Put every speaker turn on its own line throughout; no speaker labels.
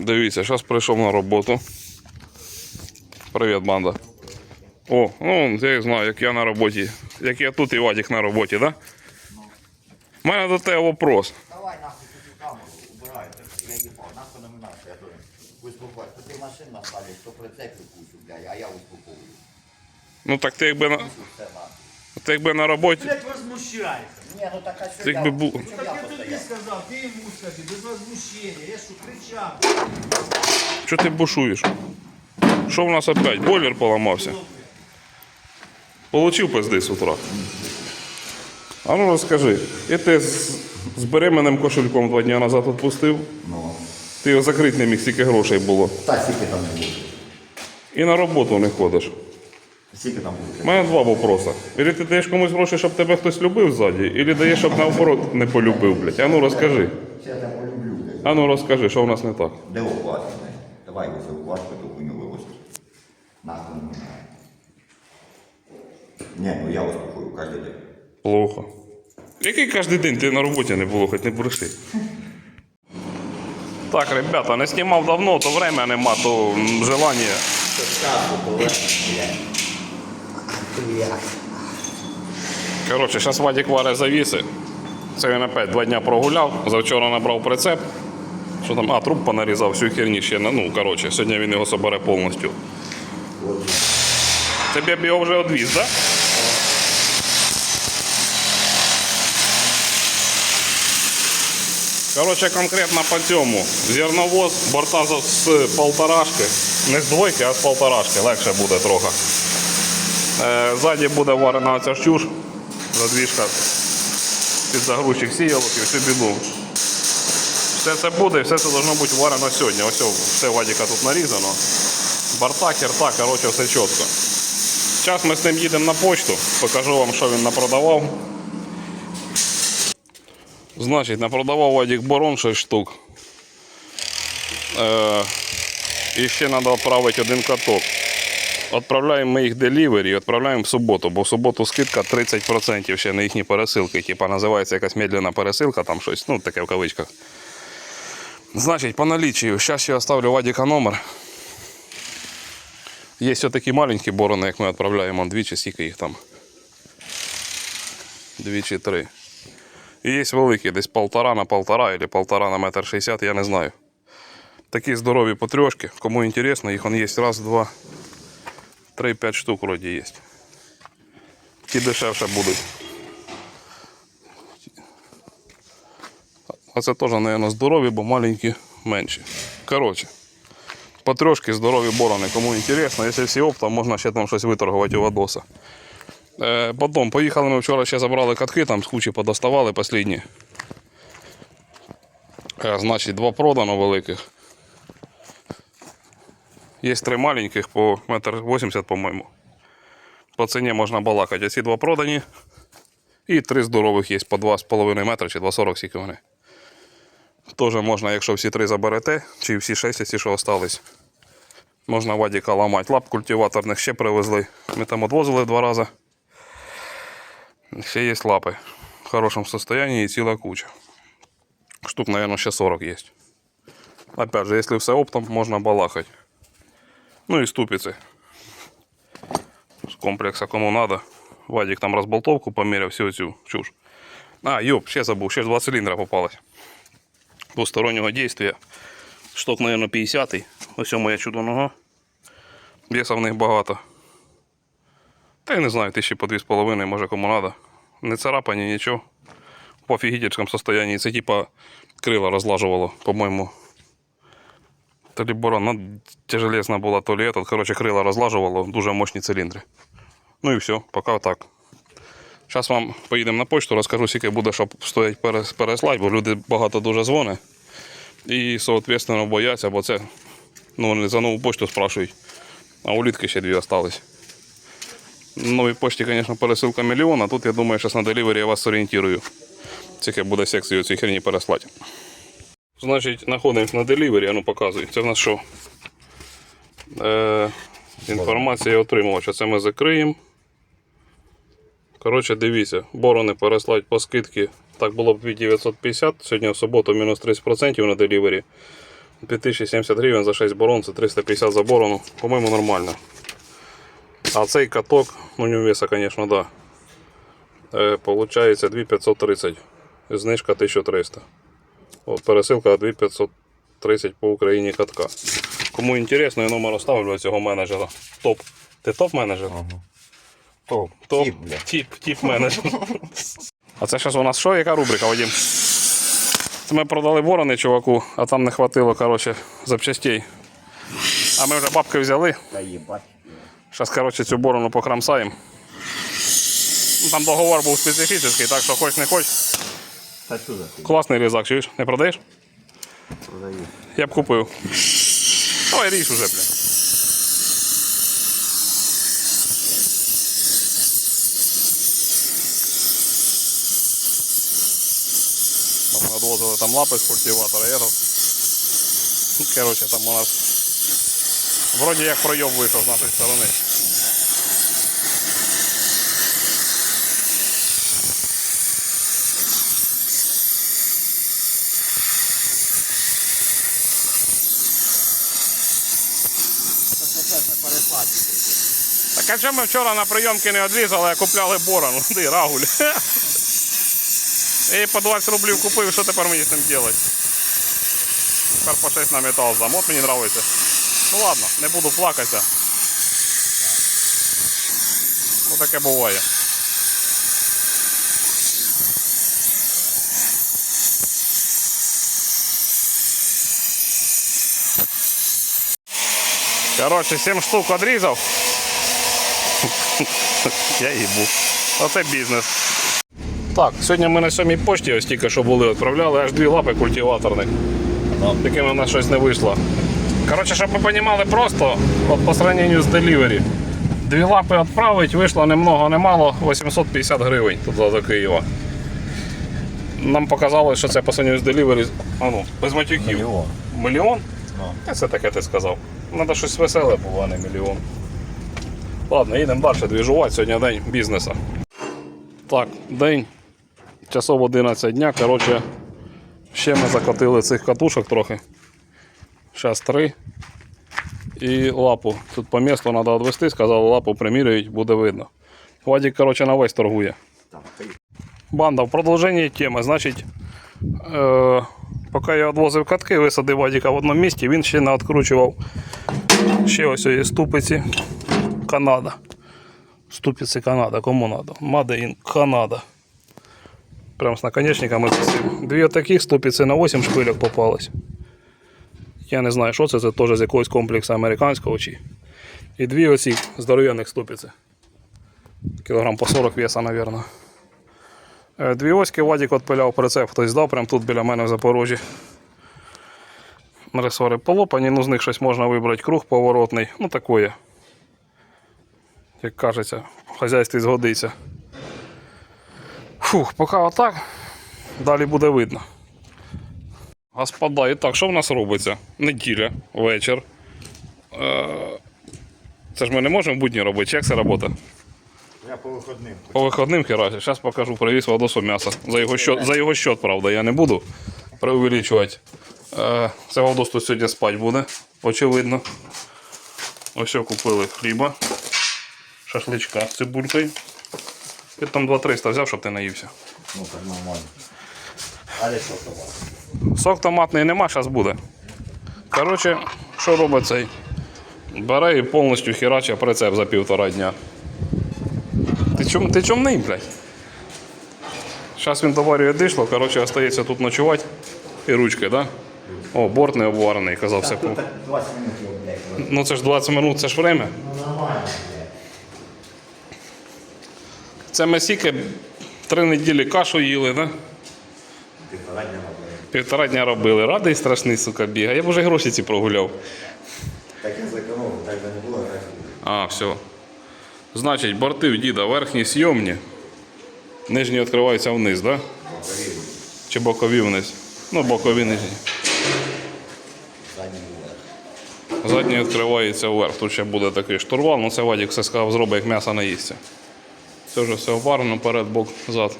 Дивіться, зараз прийшов на роботу. Привіт, банда. О, ну я знаю, як я на роботі. Як я тут і Вадик на роботі, да? У мене до тебе вопрос.
Давай нахуй цю камеру, убирайте. Я їбав, нахуй номінація, я то вислухаю. Ти машин наставиш, то прицепів кучу, блядь, а я успокоюю.
Ну так ти якби на, ти якби на роботі.
Блять, возмущайся.
Ні, ну так а що
Ти
я...
якби був-
Ну так я тобі сказав, ти йому скажи, без возмущення. Я що кричав.
Що ти бушуєш? Що в нас опять? Бойлер поламався. Получив пизди з утра. А ну розкажи, і ти з, з беременним кошельком два дні назад відпустив?
Ну,
Ти його закрити не міг, стільки грошей було.
та скільки там не було?
І на роботу не ходиш.
Скільки там
У мене два вопроси. Ілі ти даєш комусь гроші, щоб тебе хтось любив ззаді, ілі даєш, щоб наоборот не полюбив, блядь. А ну розкажи.
Я тебе полюблю, блядь.
А ну розкажи, що в нас не так.
Де оплата, блядь? Давай ось оплатку, то хуйню вивозь. Нахуй не. Ні, ну я вас успокою кожен день.
Плохо. Який кожен день ти на роботі не було, хоч не бреши. Так, ребята, не знімав давно, то время нема, то м, желання. Коротше, зараз Вадик варе завіси. Це він опять два дня прогуляв. Завчора набрав прицеп. Що там? А, труп понарізав, всю херні ще. Ну, коротше, сьогодні він його собере повністю. Тебе б його вже одвіз, так? Да? Коротше, конкретно по цьому. Зерновоз, борта з полторашки. Не з двойки, а з полторашки. Легше буде трохи. Е, ззаді буде варена оця ж чуш. Задвіжка під загрузчик і всю біду. Все це буде, і все це должно бути варено сьогодні. Ось все Вадіка тут нарізано. Борта, херта, коротше, все чітко. Зараз ми з ним їдемо на почту, покажу вам, що він напродавав. Значить, напродавав Вадик Борон 6 штук. Е, і ще треба відправити один каток. Відправляємо ми їх делівері, відправляємо в суботу, бо в суботу скидка 30% ще на їхні пересилки. Типа називається якась медленна пересилка, там щось, ну таке в кавичках. Значить, по налічію, зараз я оставлю Вадіка номер. Є ось такі маленькі борони, як ми відправляємо двічі, скільки їх там. Двічі три. І є великі, десь полтора на полтора або полтора на метр шістдесят, я не знаю. Такі здорові потрьошки. Кому інтересно, їх є раз, два, три, п'ять штук вроді є. Ті дешевше будуть. А це теж, мабуть, здорові, бо маленькі менші. Коротше, потрьошки здорові борони. Кому інтересно, якщо всі оптом, можна ще там щось виторгувати у Вадоса. Е, Потім поїхали ми вчора ще забрали катки, там з кучі подоставали останні. Е, Значить, два продано великих. Є три маленьких по метр 80, по-моєму. По ціні можна балакати. А два продані. І три здорових є по 2,5 метра чи 2,40 скільки вони. Теж можна, якщо всі три заберете, чи всі шесть, ці, що остались. Можна вадіка ламати. Лап культиваторних ще привезли. Ми там відвозили два рази. Ще є лапи. В хорошем состоянии и ціла куча. Штук, наверное, ще 40 есть. Опять же, если все оптом, можно балахать. Ну и ступицы. С комплекса кому надо. Вадик там разболтовку померял, всю эту чушь. А, ёп, ще забыл, ще ж два цилиндра попалось. Двустороннего действия. Шток, наверное, 50-й. Ось моя чудо нога. Веса в них багато. Та я не знаю, тисячі по дві з половиною, може кому надо. Не царапані, нічого. По офігітельському состоянии. Це типа крила розлажувало, по-моєму. Ли ну, тяжелезна була, то ли этот. Короче, крила розлажувало, дуже мощні циліндри. Ну і все, поки так. Зараз вам поїдемо на почту, розкажу, скільки буде, щоб стоять перес- переслати, бо люди багато дуже дзвонять. І, соответственно, бояться, бо це ну, вони за нову почту спрашують. А улітки ще дві остались. На новій почті, звісно, пересилка мільйон, а тут я думаю, зараз на делівері я вас орієнтую. Тільки буде секцію цієї херні переслати. Значить, знаходимось на делівері, а ну. Це в нас що? Е, інформація отримувача. Це ми закриємо. Коротше, дивіться, борони переслать по скидки. Так було б 2950, сьогодні в суботу мінус 30% на делівері. 5070 гривень за 6 борон, це 350 за борону. По-моєму, нормально. А цей каток, ну не веса, звісно, да. Е, получається 2530. Знижка 1300. Пересилка 2530 по Україні катка. Кому інтересно, я номер оставлю цього менеджера. Топ. Ти топ-менеджер?
Топ.
Топ.
Тіп,
тіп, тіп менеджер. А це зараз у нас що? Яка рубрика, Вадим? Це ми продали ворони чуваку, а там не хватило, коротше, запчастей. А ми вже бабки взяли.
Та їбать.
Зараз, коротше, цю борону покрамсаємо. Там договор був специфічний, так що хоч не хоч.
Та що за хуй?
Класний різак, чуєш? Не продаєш?
Продаю.
Я б купив. Давай ріж уже, бля. Нам надвозили там лапи з культиватора. Я тут... Коротше, там у нас вроді як пройом вийшов з нашої сторони. Так а чому ми вчора на прийомки не відрізали, а купляли борону? Ди, рагуль. І по 20 рублів купив, що тепер мені з ним робити? Тепер по 6 на метал здам. От мені подобається. Ну ладно, не буду плакатися. Ну таке буває. Коротше, 7 штук відрізав. Я їбу. Оце бізнес. Так, сьогодні ми на сьомій пошті ось тільки що були, відправляли аж дві лапи культиваторних. Такими в нас щось не вийшло. Коротше, щоб ви розуміли просто, от по сравненню з Delivery. Дві лапи відправити, вийшло не много, не мало, 850 гривень тут до Києва. Нам показалось, що це по сравненню з Delivery, а ну, без матюків.
Мільйон.
Мільйон?
Ну.
Це таке ти сказав. Треба щось веселе було, а не мільйон. Ладно, їдемо далі двіжувати. Сьогодні день бізнесу. Так, день. Часов 11 дня. Коротше, ще ми закотили цих катушок трохи. Зараз три. І лапу. Тут по місту треба відвести, сказали, лапу приміряють, буде видно. Вадик, коротше, на весь торгує. Банда, в продовженні теми. Значить, е, поки я відвозив катки, висадив Вадіка в одному місці, він ще не відкручував ще ось є ступиці Канада. Ступиці Канада, кому треба? Made Канада. Прям з наконечниками засів. Дві таких ступиці на 8 шпильок попалось. Я не знаю, що це, це теж з якогось комплексу американського чи. І дві оці здоров'яних ступиці. Кілограм по 40 веса, мабуть. Е, Дві оськи Вадік відпиляв прицеп, хтось здав прямо тут біля мене в Запорожжі. Ресори полопані, ну з них щось можна вибрати. Круг поворотний, ну такое. Як кажеться, в хазяйстві згодиться. Фух, поки отак. Далі буде видно. Господа, і так, що в нас робиться? Неділя, вечір. Е, Це ж ми не можемо будні робити, як це робота?
Я по виходним.
По виходним херасі. Зараз покажу, привіз Владосу м'ясо. За його счет, за його счет, правда, я не буду преувеличувати. Е, Це Владос тут сьогодні спати буде, очевидно. Ось купили хліба, шашличка з цибулькою. Я там 2-300 взяв, щоб ти наївся.
Ну так нормально. Але що товар?
Сок томатний нема, зараз буде. Коротше, що робить цей? Бере і повністю херача прицеп за півтора дня. Чом, ти чомний, блядь? Зараз він товарю дійшло, коротше, остається тут ночувати. І ручки, да? О, борт не обварений, казався.
Тут так 20 минут, блядь.
Ну це ж 20 минут, це ж время.
Ну нормально.
Це ми сіки три неділі кашу їли, да?
Півтора дня робили.
Півтора дня робили. Радий страшний, сука, бігає. Я б вже гроші ці прогуляв.
Так я зекономив, так би не було, так
А, все. Значить, борти в діда верхні сйомні. Нижні відкриваються вниз, да?
бокові,
Чи бокові вниз? Ну, бокові нижні.
задні
відкривається вверх. Тут ще буде такий штурвал, ну це Вадік все сказав, зробить, як м'ясо наїсться. Це вже все варено, перед, бок, зад.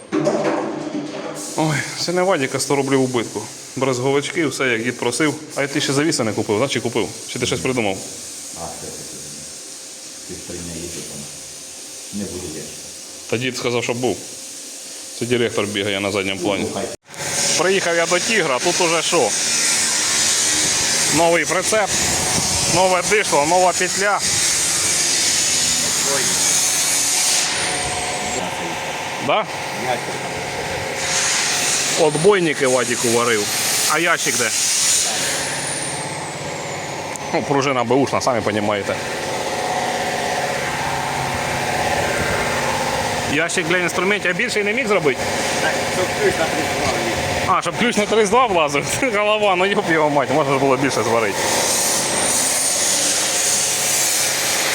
Ой, це не Вадіка 100 рублів убитку. Брезговички, все, як дід просив. А я ти ще завіси не купив, да? чи купив? Чи ти щось придумав?
А, це таке. Ти ж при неї є там. Не буде є.
Та дід сказав, що був. Це директор бігає на задньому плані. Приїхав я до тігра, тут уже що? Новий прицеп, нове дишло, нова петля. Да? Отбойники Вадіку варив. А ящик де? Ну, пружина беушна, самі розумієте. Ящик для інструментів, а більший не міг зробити?
Так, щоб ключ на прикладі.
А, щоб ключ на 32 влазив. Голова, ну йоп його мать, можна було більше зварити.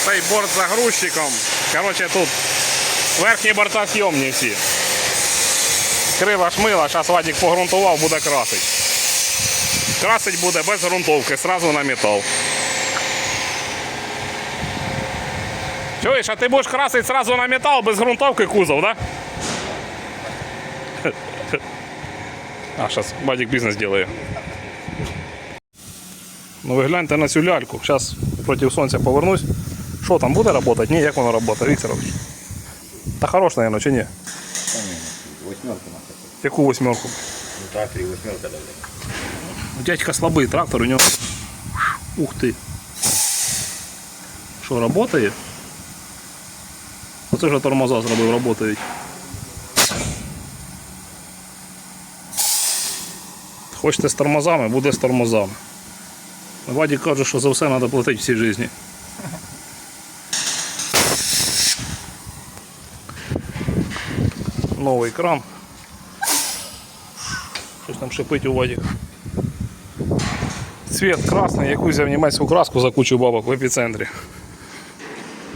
Цей борт за грузчиком. Коротше, тут верхні борта сйомні всі. Крива шмила, зараз Вадик погрунтував, буде красить. Красить буде без грунтовки, сразу на метал. Чуєш, а ти будеш красити сразу на метал без грунтовки кузов. Да? А, зараз Вадик бізнес делає. Ну ви гляньте на цю ляльку. Зараз проти сонця повернусь. Що там буде працювати? Ні, як воно працює, Вікторович? Та хорош, наверное, чи ні?
Та ні, восьмерку на це.
Яку восьмерку?
Ну так, і восьмерка дали.
Дядька слабий трактор, у нього. Ух ти. Що, працює? Оце вже тормоза зробив, працюють. Хочете з тормозами, буде з тормозами. Вадік каже, що за все треба платити в цій житті. Новий кран. Щось там шипить у Вадіка. Цвет красний, яку взяв німецьку краску за кучу бабок в епіцентрі.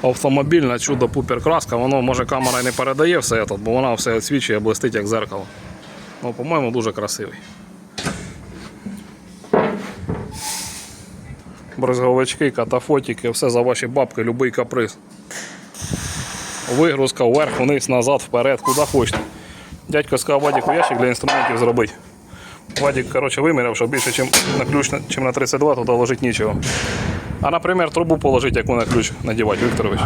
Автомобільна чудо пупер краска, воно може камера і не передає все це, бо вона все освічує, блистить як зеркало. Ну, по-моєму, дуже красивий. Брезговички, катафотики, все за ваші бабки, будь-який каприз. Вигрузка вверх, вниз, назад, вперед, куди хочете. Дядько сказав Вадіку ящик для інструментів зробити. Вадик, короче, виміряв, що більше, ніж на ключ, чим на 32, туди ложити нічого. А, наприклад, трубу положити, яку на ключ надівати, Вікторович.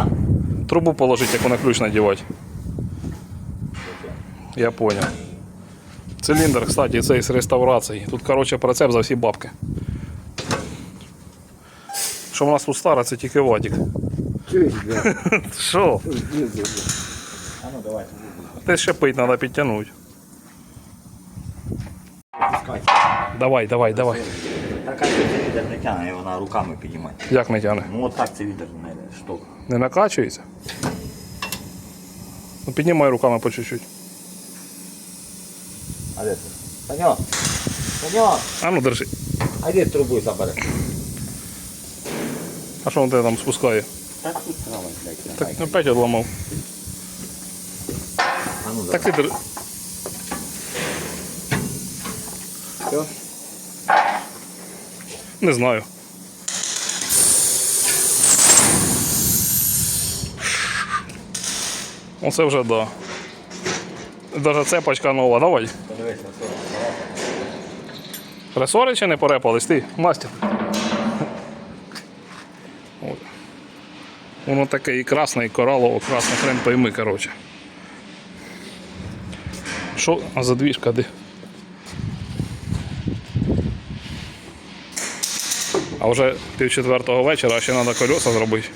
Трубу положити, яку на ключ надівати. Я понял. Циліндр, кстати, цей з реставрації. Тут, короче, прицеп за всі бабки. Що в нас тут стара, це тільки Вадик. Що?
А ну давай.
Ти ще пить, треба підтягнути. Давай, давай, давай.
Відер не тягне, вона руками підіймає.
Як не тягне?
Ну от так це відер не шток.
Не накачується? Ну, піднімай руками по чуть-чуть.
А де це? Саньок! Саньок!
А ну держи.
А де трубу забере?
А що він тебе там спускає?
Так тут трава, блядь.
Так опять одламав.
А ну
Так ти держи.
Все?
Не знаю. Оце вже да. Даже цепочка нова, давай. Ресори чи не порепались ти, мастер? Воно таке і красне, і коралово, красне хрен пойми, коротше. Що? А задвіжка де? А вже пів четвертого вечора, ще треба колеса зробити.